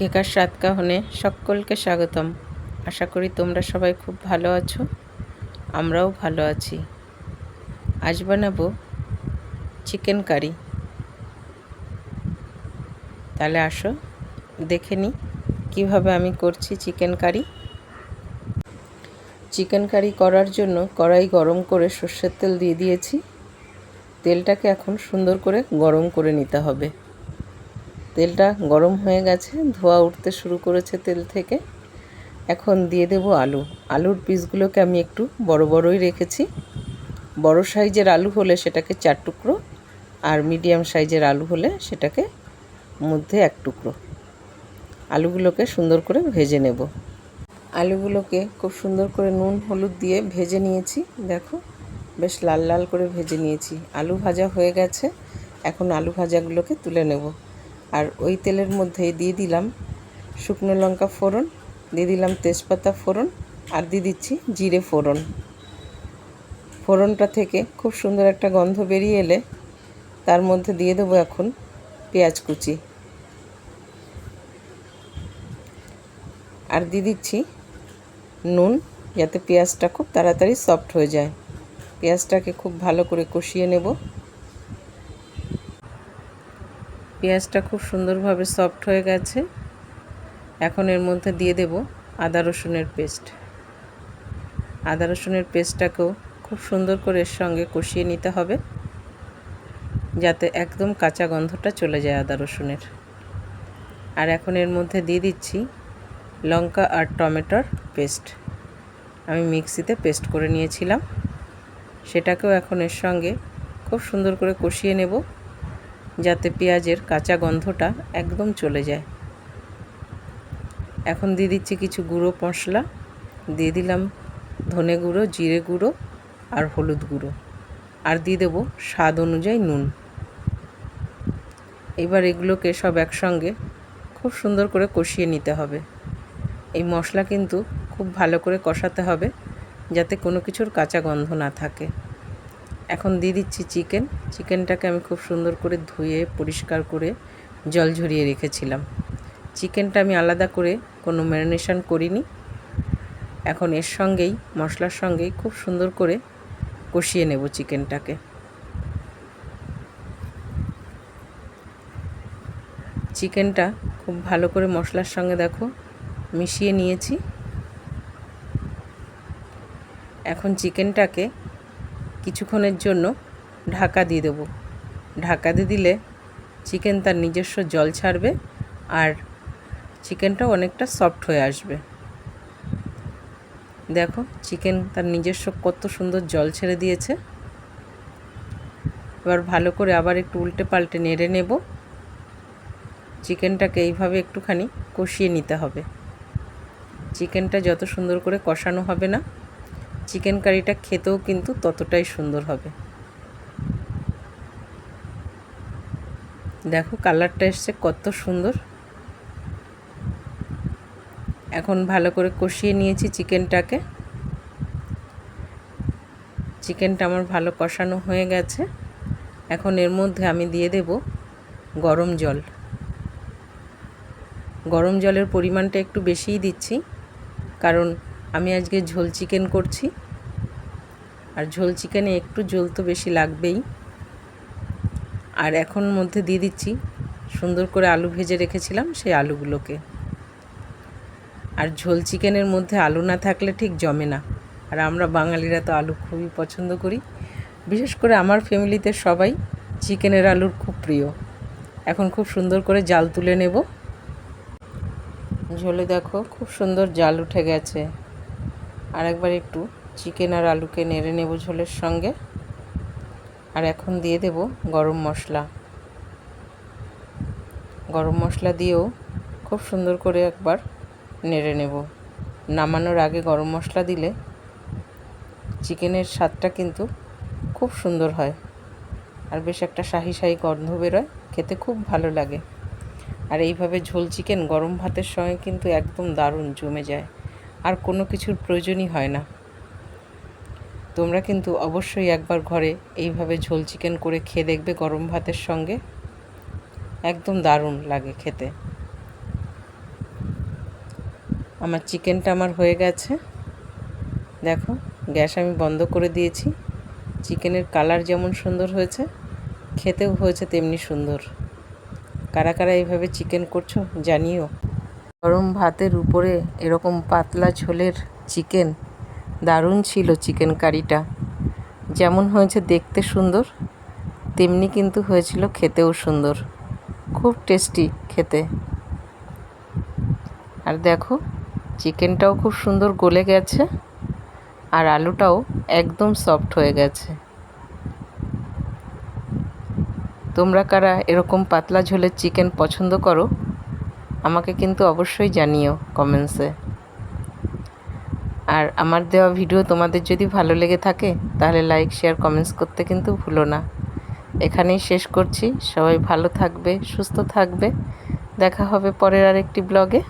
কেকার স্বাদ কাহনে সকলকে স্বাগতম। আশা করি তোমরা সবাই খুব ভালো আছো, আমরাও ভালো আছি। আজ বানাবো চিকেন কারি। তাহলে আসো, দেখে নিই কীভাবে আমি করছি চিকেন কারি। চিকেন কারি করার জন্য কড়াই গরম করে সর্ষের তেল দিয়ে দিয়েছি। তেলটাকে এখন সুন্দর করে গরম করে নিতে হবে। তেলটা গরম হয়ে গেছে, ধোয়া উঠতে শুরু করেছে তেল থেকে। এখন দিয়ে দেব আলু। আলুর পিসগুলোকে আমি একটু বড় বড়ই রেখেছি। বড় সাইজের আলু হলে সেটাকে চার টুকরো, আর মিডিয়াম সাইজের আলু হলে সেটাকে মধ্যে এক টুকরো। আলুগুলোকে সুন্দর করে ভেজে নেব। আলুগুলোকে খুব সুন্দর করে নুন, হলুদ দিয়ে ভেজে নিয়েছি, দেখো। বেশ লাল লাল করে ভেজে নিয়েছি। আলু ভাজা হয়ে গেছে। এখন আলু ভাজাগুলোকে তুলে নেব। আর ওই তেলের মধ্যে দিয়ে দিলাম শুকনো লঙ্কা ফোড়ন, দিয়ে দিলাম তেজপাতা ফোড়ন আর দিয়ে দিচ্ছি জিরে ফোড়ন। ফোড়নটা থেকে খুব সুন্দর একটা গন্ধ বেরিয়ে এলে তার মধ্যে দিয়ে দেবো এখন পেঁয়াজ কুচি। আর দিয়ে দিচ্ছি নুন, যাতে পেঁয়াজটা খুব তাড়াতাড়ি সফট হয়ে যায়। পেঁয়াজটাকে খুব ভালো করে কষিয়ে নেব। পেঁয়াজটা খুব সুন্দরভাবে সফট হয়ে গেছে। এখন এর মধ্যে দিয়ে দেব আদা রসুনের পেস্ট। আদা রসুনের পেস্টটাকেও খুব সুন্দর করে এর সঙ্গে কষিয়ে নিতে হবে, যাতে একদম কাঁচা গন্ধটা চলে যায় আদা রসুনের। আর এখন এর মধ্যে দিয়ে দিচ্ছি লঙ্কা আর টমেটোর পেস্ট। আমি মিক্সিতে পেস্ট করে নিয়েছিলাম। সেটাকেও এখন এর সঙ্গে খুব সুন্দর করে কষিয়ে নেব। যাতে পেঁয়াজের কাঁচা গন্ধটা একদম চলে যায়। এখন দিয়ে দিচ্ছি কিছু গুঁড়ো মশলা। দিয়ে দিলাম ধনে গুঁড়ো, জিরে গুঁড়ো আর হলুদ গুঁড়ো। আর দিয়ে দেবো স্বাদ অনুযায়ী নুন। এবার এগুলোকে সব একসঙ্গে খুব সুন্দর করে কষিয়ে নিতে হবে। এই মশলা কিন্তু খুব ভালো করে কষাতে হবে যাতে কোনো কিছুর কাঁচা গন্ধ না থাকে। এখন দিয়ে দিচ্ছি চিকেন। চিকেনটাকে আমি খুব সুন্দর করে ধুয়ে, পরিষ্কার করে জল ঝরিয়ে রেখেছিলাম। চিকেনটা আমি আলাদা করে কোনো ম্যারিনেশন করিনি। এখন এর সঙ্গেই, মশলার সঙ্গেই খুব সুন্দর করে কষিয়ে নেব চিকেনটাকে। চিকেনটা খুব ভালো করে মশলার সঙ্গে দেখো, মিশিয়ে নিয়েছি। এখন চিকেনটাকে কিছুক্ষণের জন্য ঢাকা দিয়ে দেবো। ঢাকা দিয়ে দিলে চিকেন তার নিজস্ব জল ছাড়বে আর চিকেনটাও অনেকটা সফট হয়ে আসবে। দেখো, চিকেন তার নিজস্ব কত সুন্দর জল ছেড়ে দিয়েছে। এবার ভালো করে আবার একটু উল্টে পাল্টে নেড়ে নেব। চিকেনটাকে এইভাবে একটুখানি কষিয়ে নিতে হবে। চিকেনটা যত সুন্দর করে কষানো হবে না চিকেন কারিটা খেতেও কিন্তু ততটাই সুন্দর হবে। দেখো কালারটা এসছে কত সুন্দর। এখন ভালো করে কষিয়ে নিয়েছি চিকেনটাকে চিকেনটা আমার ভালো কষানো হয়ে গেছে। এখন এর মধ্যে আমি দিয়ে দেব গরম জল। গরম জলের পরিমাণটা একটু বেশিই দিচ্ছি, কারণ আমি আজকে ঝোল চিকেন করছি। আর ঝোল চিকেনে একটু ঝোল তো বেশি লাগবেই। আর এখন মধ্যে দিয়ে দিচ্ছি, সুন্দর করে আলু ভেজে রেখেছিলাম সেই আলুগুলোকে। আর ঝোল চিকেনের মধ্যে আলু না থাকলে ঠিক জমে না। আর আমরা বাঙালিরা তো আলু খুবই পছন্দ করি। বিশেষ করে আমার ফ্যামিলিতে সবাই চিকেনের আলুর খুব প্রিয়। এখন খুব সুন্দর করে জাল তুলে নেব। ঝোলে দেখো, খুব সুন্দর জাল উঠে গেছে। আর একবার একটু চিকেন আর আলুকে নেড়ে নেব ঝোলের সঙ্গে। আর এখন দিয়ে দেব গরম মশলা। গরম মশলা দিয়েও খুব সুন্দর করে একবার নেড়ে নেব। নামানোর আগে গরম মশলা দিলে চিকেনের স্বাদটা কিন্তু খুব সুন্দর হয়। আর বেশ একটা শাহি শাহি গন্ধ বেরোয়, খেতে খুব ভালো লাগে। আর এইভাবে ঝোল চিকেন গরম ভাতের সঙ্গে কিন্তু একদম দারুণ জমে যায়। আর কোনো কিছুর প্রয়োজনই হয় না। তোমরা কিন্তু অবশ্যই একবার ঘরে এইভাবে ঝোল চিকেন করে খেয়ে দেখবে গরম ভাতের সঙ্গে। একদম দারুণ লাগে খেতে। আমার চিকেনটা আমার হয়ে গেছে। দেখো, গ্যাস আমি বন্ধ করে দিয়েছি। চিকেনের কালার যেমন সুন্দর হয়েছে, খেতেও হয়েছে তেমনি সুন্দর। কারা কারা এইভাবে চিকেন করছ জানিও। গরম ভাতের উপরে এরকম পাতলা ঝোলের চিকেন, দারুণ ছিল চিকেন কারিটা। যেমন হয়েছে দেখতে সুন্দর, তেমনি কিন্তু হয়েছিল খেতেও সুন্দর। খুব টেস্টি খেতে। আর দেখো, চিকেনটাও খুব সুন্দর গলে গেছে আর আলুটাও একদম সফট হয়ে গেছে। তোমরা কারা এরকম পাতলা ঝোলের চিকেন পছন্দ করো আমাকে কিন্তু অবশ্যই জানিও কমেন্টসে আর আমার দেওয়া ভিডিও তোমাদের যদি ভালো লেগে থাকে, তাহলে লাইক শেয়ার কমেন্টস করতে কিন্তু ভুলো না। এখানেই শেষ করছি। সবাই ভালো থাকবে, সুস্থ থাকবে। দেখা হবে পরের আরেকটি ব্লগে